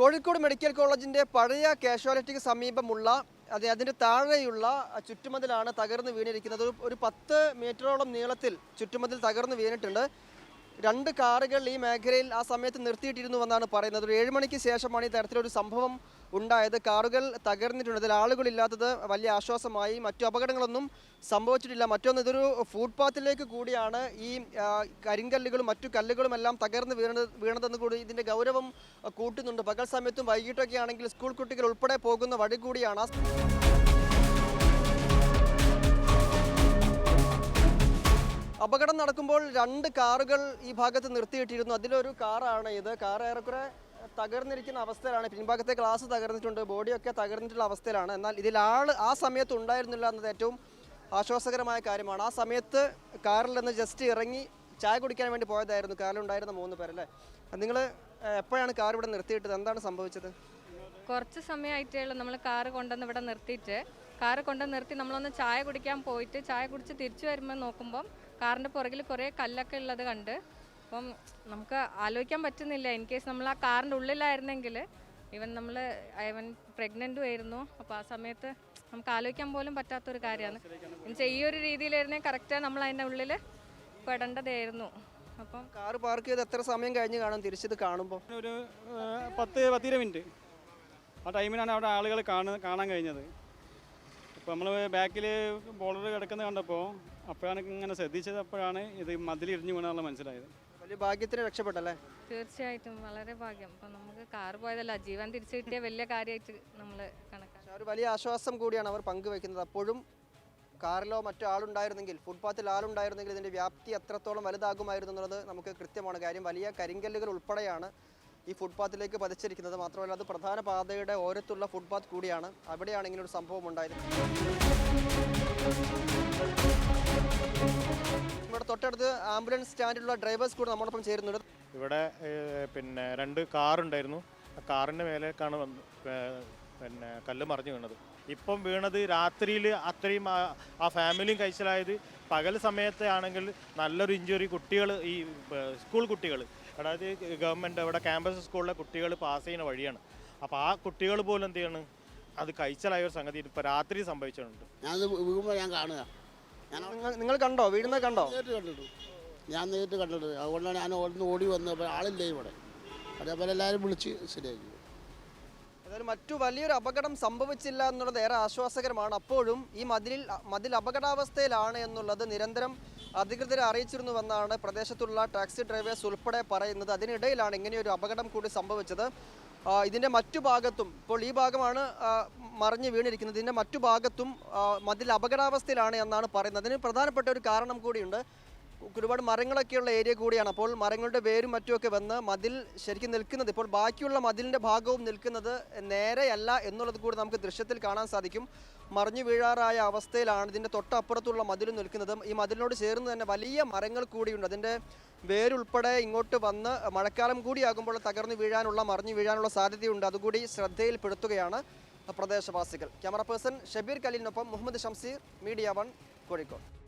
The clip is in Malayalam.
കോഴിക്കോട് മെഡിക്കൽ കോളേജിന്റെ പഴയ കാഷ്വാലിറ്റിക്ക് സമീപമുള്ള അതെ അതിന്റെ താഴെയുള്ള ചുറ്റുമതിലാണ് തകർന്ന് വീണിരിക്കുന്നത്. ഒരു പത്ത് മീറ്ററോളം നീളത്തിൽ ചുറ്റുമതിൽ തകർന്ന് വീണിട്ടുണ്ട്. രണ്ട് കാറുകൾ ഈ മേഖലയിൽ ആ സമയത്ത് നിർത്തിയിട്ടിരുന്നുവെന്നാണ് പറയുന്നത്. ഒരു ഏഴ് മണിക്ക് ശേഷമാണ് ഈ തരത്തിലൊരു സംഭവം ഉണ്ടായത്. കാറുകൾ തകർന്നിട്ടുണ്ട്. അതിൽ ആളുകളില്ലാത്തത് വലിയ ആശ്വാസമായി. മറ്റു അപകടങ്ങളൊന്നും സംഭവിച്ചിട്ടില്ല. മറ്റൊന്ന് ഇതൊരു ഫുട്പാത്തിലേക്ക് കൂടിയാണ്. ഈ കരിങ്കല്ലുകളും മറ്റു കല്ലുകളും എല്ലാം തകർന്ന് വീണത് വീണതെന്ന് കൂടി ഇതിന്റെ ഗൗരവം കൂട്ടുന്നുണ്ട്. പകൽ സമയത്തും വൈകിട്ടൊക്കെ ആണെങ്കിൽ സ്കൂൾ കുട്ടികൾ ഉൾപ്പെടെ പോകുന്ന വഴി കൂടിയാണ്. അപകടം നടക്കുമ്പോൾ രണ്ട് കാറുകൾ ഈ ഭാഗത്ത് നിർത്തിയിട്ടിരുന്നു. അതിലൊരു കാറാണ് ഇത്. കാർ ഏറെക്കുറെ തകർന്നിരിക്കുന്ന അവസ്ഥയിലാണ്. പിൻഭാഗത്തെ ഗ്ലാസ് തകർന്നിട്ടുണ്ട്. ബോഡിയൊക്കെ തകർന്നിട്ടുള്ള അവസ്ഥയിലാണ്. എന്നാൽ ഇതിൽ ആൾ ആ സമയത്ത് ഉണ്ടായിരുന്നില്ല എന്നത് ഏറ്റവും ആശ്വാസകരമായ കാര്യമാണ്. ആ സമയത്ത് കാറിൽ നിന്ന് ജസ്റ്റ് ഇറങ്ങി ചായ കുടിക്കാൻ വേണ്ടി പോയതായിരുന്നു. കാറിലുണ്ടായിരുന്ന മൂന്ന് പേരല്ലേ? നിങ്ങൾ എപ്പോഴാണ് കാർ ഇവിടെ നിർത്തിയിട്ടത്? എന്താണ് സംഭവിച്ചത്? കുറച്ച് സമയമായിട്ടേ ഉള്ളൂ നമ്മൾ കാറ് കൊണ്ടുവന്ന് ഇവിടെ നിർത്തിയിട്ട്. കാറ് കൊണ്ടുവന്ന് നിർത്തി നമ്മളൊന്ന് ചായ കുടിക്കാൻ പോയിട്ട് ചായ കുടിച്ച് തിരിച്ചു വരുമ്പോൾ നോക്കുമ്പം കാറിന്റെ പുറകിൽ കുറേ കല്ലൊക്കെ ഉള്ളത് കണ്ട് അപ്പം നമുക്ക് ആലോചിക്കാൻ പറ്റുന്നില്ല. ഇൻ കേസ് നമ്മൾ ആ കാറിന്റെ ഉള്ളിലായിരുന്നെങ്കിൽ ഇവൻ നമ്മൾ ഇവൻ പ്രഗ്നന്റും ആയിരുന്നു. അപ്പോൾ ആ സമയത്ത് നമുക്ക് ആലോചിക്കാൻ പോലും പറ്റാത്തൊരു കാര്യമാണ്. എന്നുവെച്ചാൽ ഈ ഒരു രീതിയിലായിരുന്നെങ്കിൽ കറക്റ്റാണ് നമ്മൾ അതിന്റെ ഉള്ളിൽ പെടേണ്ടതായിരുന്നു. അപ്പം കാർ പാർക്ക് ചെയ്ത് എത്ര സമയം കഴിഞ്ഞ് കാണും? തിരിച്ചത് കാണുമ്പോൾ ഒരു പത്ത് പത്തിര മിനിറ്റ്. ആ ടൈമിനാണ് അവിടെ ആളുകൾ കാണു കാണാൻ കഴിഞ്ഞത്. അപ്പോൾ നമ്മൾ ബാക്കിൽ ബോളർ കിടക്കുന്നത് കണ്ടപ്പോൾ അപ്പോഴാണ് ഇങ്ങനെ ശ്രദ്ധിച്ചത് അപ്പോഴാണ് ഇത് മതിലിരിഞ്ഞു വീണെന്നുള്ള മനസ്സിലായത്. വലിയ ഭാഗ്യത്തിന് രക്ഷപ്പെട്ടല്ലേ? തീർച്ചയായിട്ടും. വളരെ ഭാഗ്യം. അപ്പം നമുക്ക് കാർ പോയതല്ല ജീവൻ തിരിച്ചു കിട്ടിയ വലിയ കാര്യമായിട്ട് നമ്മൾ കണക്കാക്കാം. ഒരു വലിയ ആശ്വാസം കൂടിയാണ് അവർ പങ്കുവെക്കുന്നത് അപ്പോഴും കാറിലോ മറ്റോ ആളുണ്ടായിരുന്നെങ്കിൽ ഫുട്പാത്തിൽ ആളുണ്ടായിരുന്നെങ്കിൽ ഇതിന്റെ വ്യാപ്തി എത്രത്തോളം വലുതാകുമായിരുന്നു എന്നുള്ളത് നമുക്ക് കൃത്യമാണ്. കാര്യം വലിയ കരിങ്കല്ലുകൾ ഉൾപ്പെടെയാണ് ഈ ഫുട്പാത്തിലേക്ക് പതിച്ചിരിക്കുന്നത്. മാത്രമല്ല അത് പ്രധാന പാതയുടെ ഓരത്തുള്ള ഫുട്പാത്ത് കൂടിയാണ്. അവിടെയാണ് ഒരു സംഭവം ഉണ്ടായത്. ഇവിടെ തൊട്ടടുത്ത് ആംബുലൻസ് സ്റ്റാൻഡിലുള്ള ഡ്രൈവേഴ്സ് കൂടെ നമ്മോടൊപ്പം ചേരുന്നുണ്ട്. ഇവിടെ പിന്നെ രണ്ട് കാറുണ്ടായിരുന്നു. ആ കാറിന്റെ മേലേക്കാണ് വന്ന് പിന്നെ കല്ല് മറിഞ്ഞു വീണത്. ഇപ്പം വീണത് രാത്രിയിൽ അത്രയും ആ- ആ ഫാമിലിയും കഴിച്ചലായത്. പകൽ സമയത്തെ ആണെങ്കിൽ നല്ലൊരു ഇഞ്ചുറി കുട്ടികൾ ഈ സ്കൂൾ കുട്ടികൾ അതായത് ഗവൺമെന്റ് ഇവിടെ ക്യാമ്പസ് സ്കൂളിലെ കുട്ടികൾ പാസ് ചെയ്യുന്ന വഴിയാണ്. അപ്പോൾ ആ കുട്ടികൾ പോലും എന്ത് ചെയ്യണം? അത് കഴിച്ചലായ ഒരു സംഗതി ഇപ്പോൾ രാത്രി സംഭവിച്ചിട്ടുണ്ട്. ഞാൻ വീഴുമ്പോൾ ഞാൻ കാണുക. ഞാൻ നിങ്ങൾ കണ്ടോ? വീഴുന്നത് കണ്ടോ? നേരിട്ട് കണ്ടിട്ടു. ഞാൻ നേരിട്ട് കണ്ടിട്ടുണ്ട് അതുകൊണ്ടാണ് ഞാൻ ഓടുന്ന് ഓടി വന്നത്. അപ്പോൾ ആളില്ല ഇവിടെ. അതേപോലെ എല്ലാവരും വിളിച്ച് ശരിയാക്കി. ഏതായാലും മറ്റു വലിയൊരു അപകടം സംഭവിച്ചില്ല എന്നുള്ളത് ഏറെ ആശ്വാസകരമാണ്. അപ്പോഴും ഈ മതിലിൽ മതിൽ അപകടാവസ്ഥയിലാണ് എന്നുള്ളത് നിരന്തരം അധികൃതരെ അറിയിച്ചിരുന്നുവെന്നാണ് പ്രദേശത്തുള്ള ടാക്സി ഡ്രൈവേഴ്സ് ഉൾപ്പെടെ പറയുന്നത്. അതിനിടയിലാണ് ഇങ്ങനെയൊരു അപകടം കൂടി സംഭവിച്ചത്. ഇതിന്റെ മറ്റു ഭാഗത്തും ഇപ്പോൾ ഈ ഭാഗമാണ് മറിഞ്ഞു വീണിരിക്കുന്നത്. ഇതിന്റെ മറ്റു ഭാഗത്തും മതിൽ അപകടാവസ്ഥയിലാണ് എന്നാണ് പറയുന്നത്. അതിന് പ്രധാനപ്പെട്ട ഒരു കാരണം കൂടിയുണ്ട്. ഒരുപാട് മരങ്ങളൊക്കെയുള്ള ഏരിയ കൂടിയാണ്. അപ്പോൾ മരങ്ങളുടെ വേരും മറ്റുമൊക്കെ വന്ന് മതിൽ ശരിക്കും നിൽക്കുന്നത് ഇപ്പോൾ ബാക്കിയുള്ള മതിലിന്റെ ഭാഗവും നിൽക്കുന്നത് നേരെയല്ല എന്നുള്ളത് കൂടി നമുക്ക് ദൃശ്യത്തിൽ കാണാൻ സാധിക്കും. മറിഞ്ഞു വീഴാറായ അവസ്ഥയിലാണ് ഇതിന്റെ തൊട്ടപ്പുറത്തുള്ള മതിലും നിൽക്കുന്നത്. ഈ മതിലിനോട് ചേർന്ന് തന്നെ വലിയ മരങ്ങൾ കൂടിയുണ്ട്. അതിന്റെ വേരുൾപ്പെടെ ഇങ്ങോട്ട് വന്ന് മഴക്കാലം കൂടിയാകുമ്പോൾ തകർന്നു വീഴാനുള്ള മറിഞ്ഞു വീഴാനുള്ള സാധ്യതയുണ്ട്. അതുകൂടി ശ്രദ്ധയിൽപ്പെടുത്തുകയാണ് പ്രദേശവാസികൾ. ക്യാമറ പേഴ്സൺ ഷബീർ കലീലിനൊപ്പം മുഹമ്മദ് ഷംസീർ മീഡിയ വൺ കോഴിക്കോട്.